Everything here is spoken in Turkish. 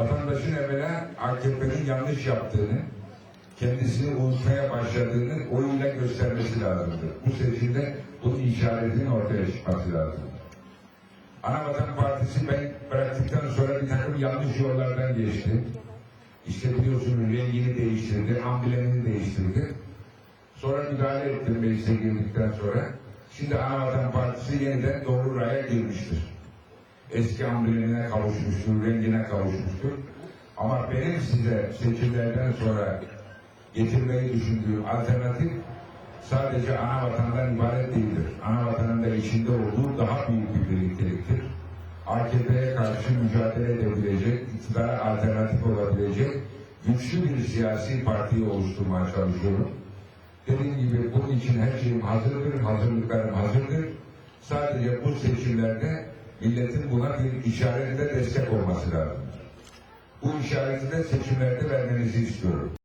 vatandaşın evvela AKP'nin yanlış yaptığını, kendisini unutmaya başladığını oyuyla göstermesi lazımdır. Bu seçimde bunun işaretinin ortaya çıkması lazımdır. Anavatan Partisi ben bıraktıktan sonra bir takım yanlış yollardan geçti. İşte biliyorsunuz rengini değiştirdi, amblemini değiştirdi. Sonra müdahale ettim meclise girdikten sonra. Şimdi Anavatan Partisi yeniden doğru raya girmiştir. Eski amblemine kavuşmuştur, rengine kavuşmuştur. Ama benim size seçimlerden sonra getirmeyi düşündüğüm alternatif sadece ana vatandan ibaret değildir. Ana vatanın da içinde olduğu daha büyük bir birlikteliktir. AKP'ye karşı mücadele edebilecek, iktidara alternatif olabilecek güçlü bir siyasi partiyi oluşturmaya çalışıyorum. Dediğim gibi bunun için her şeyim hazırdır, hazırlıklarım hazırdır. Sadece bu seçimlerde milletin buna bir işaretle destek olması lazım. Bu işareti de seçimlerde vermenizi istiyorum.